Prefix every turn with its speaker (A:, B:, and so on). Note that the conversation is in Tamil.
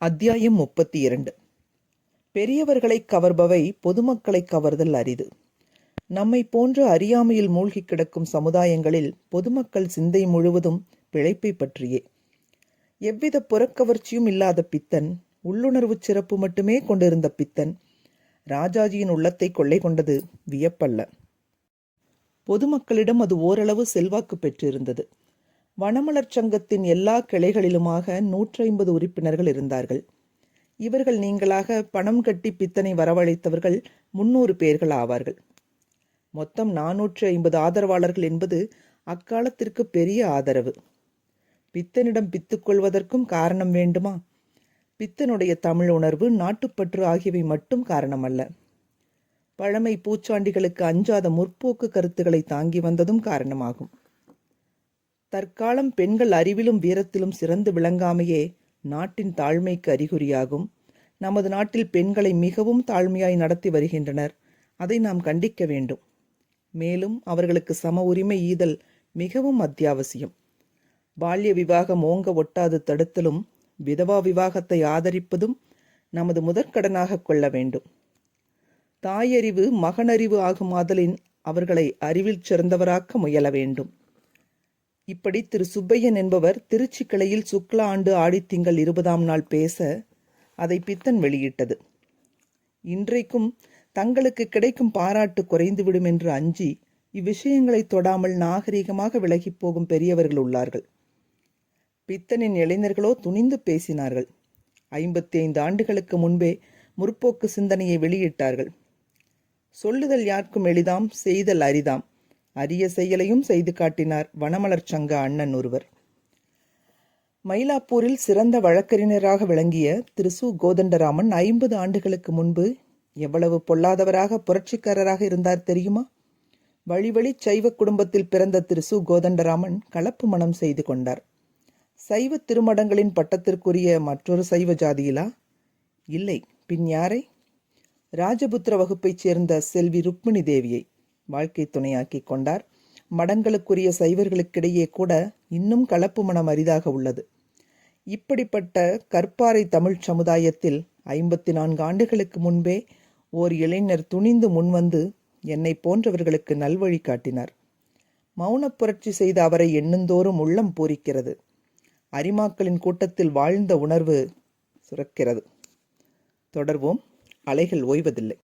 A: அத்தியாயம் முப்பத்தி இரண்டு பெரியவர்களை கவர்பவை பொதுமக்களை கவர்தல் அரிது. நம்மை போன்று அறியாமையில் மூழ்கி கிடக்கும் சமுதாயங்களில் பொதுமக்கள் சிந்தை முழுவதும் பிழைப்பை பற்றியே. எவ்வித புறக்கவர்ச்சியும் இல்லாத பித்தன் உள்ளுணர்வு சிறப்பு மட்டுமே கொண்டிருந்த பித்தன் ராஜாஜியின் உள்ளத்தை கொள்ளை கொண்டது வியப்பல்ல. பொதுமக்களிடம் அது ஓரளவு செல்வாக்கு பெற்றிருந்தது. வனமலர் சங்கத்தின் எல்லா கிளைகளிலுமாக நூற்றி ஐம்பது உறுப்பினர்கள் இருந்தார்கள். இவர்கள் நீங்களாக பணம் கட்டி பித்தனை வரவழைத்தவர்கள் முன்னூறு பேர்கள் ஆவார்கள். மொத்தம் நானூற்று ஐம்பது ஆதரவாளர்கள் என்பது அக்காலத்திற்கு பெரிய ஆதரவு. பித்தனிடம் பித்துக்கொள்வதற்கும் காரணம் வேண்டுமா? பித்தனுடைய தமிழ் உணர்வு நாட்டுப்பற்று ஆகியவை மட்டும் காரணமல்ல. பழமை பூச்சாண்டிகளுக்கு அஞ்சாத முற்போக்கு கருத்துக்களை தாங்கி வந்ததும் காரணமாகும். தற்காலம் பெண்கள் அறிவிலும் வீரத்திலும் சிறந்து விளங்காமையே நாட்டின் தாழ்மைக்கு அறிகுறியாகும். நமது நாட்டில் பெண்களை மிகவும் தாழ்மையாய் நடத்தி வருகின்றனர். அதை நாம் கண்டிக்க வேண்டும். மேலும் அவர்களுக்கு சம உரிமை ஈதல் மிகவும் அத்தியாவசியம். பால்ய விவாகம் ஓங்க ஒட்டாது தடுத்தலும் விதவா விவாகத்தை ஆதரிப்பதும் நமது முதற்கடனாக கொள்ள வேண்டும். தாயறிவு மகனறிவு ஆகும் ஆதலின் அவர்களை அறிவில் சிறந்தவராக்க முயல வேண்டும். இப்படி திரு சுப்பையன் என்பவர் திருச்சி கிளையில் சுக்லா ஆண்டு ஆடித்திங்கள் இருபதாம் நாள் பேச அதை பித்தன் வெளியிட்டது. இன்றைக்கும் தங்களுக்கு கிடைக்கும் பாராட்டு குறைந்துவிடும் என்று அஞ்சி இவ்விஷயங்களை தொடாமல் நாகரிகமாக விலகிப் போகும் பெரியவர்கள் உள்ளார்கள். பித்தனின் இளைஞர்களோ துணிந்து பேசினார்கள். ஐம்பத்தி ஐந்து ஆண்டுகளுக்கு முன்பே முற்போக்கு சிந்தனையை வெளியிட்டார்கள். சொல்லுதல் யாருக்கும் எளிதாம் செய்தல் அரிதாம். அரிய செயலையும் செய்து காட்டினார் வனமலர் சங்க அண்ணன் ஒருவர். மயிலாப்பூரில் சிறந்த வழக்கறிஞராக விளங்கிய திரு. சு. கோதண்டராமன் ஐம்பது ஆண்டுகளுக்கு முன்பு எவ்வளவு பொல்லாதவராக புரட்சிக்காரராக இருந்தார் தெரியுமா? வழிவழி சைவ குடும்பத்தில் பிறந்த திரு. சு. கோதண்டராமன் கலப்பு மனம் செய்து கொண்டார். சைவ திருமடங்களின் பட்டத்திற்குரிய மற்றொரு சைவ ஜாதியிலா? இல்லை. பின் யாரை? ராஜபுத்திர வகுப்பைச் சேர்ந்த செல்வி ருக்மிணி தேவியை. வாழ்க்கை துணையாக்கி கொண்டார். மடங்களுக்குரிய சைவர்களுக்கிடையே கூட இன்னும் கலப்பு மனம் அரிதாக உள்ளது. இப்படிப்பட்ட கற்பாறை தமிழ் சமுதாயத்தில் ஐம்பத்தி நான்கு ஆண்டுகளுக்கு முன்பே ஓர் இளைஞர் துணிந்து முன்வந்து என்னை போன்றவர்களுக்கு நல்வழி காட்டினார். மௌனப் புரட்சி செய்த அவரை எண்ணுந்தோறும் உள்ளம் பூரிக்கிறது. அரிமாக்களின் கூட்டத்தில் வாழ்ந்த உணர்வு சுரக்கிறது. தொடர்வோம். அலைகள் ஓய்வதில்லை.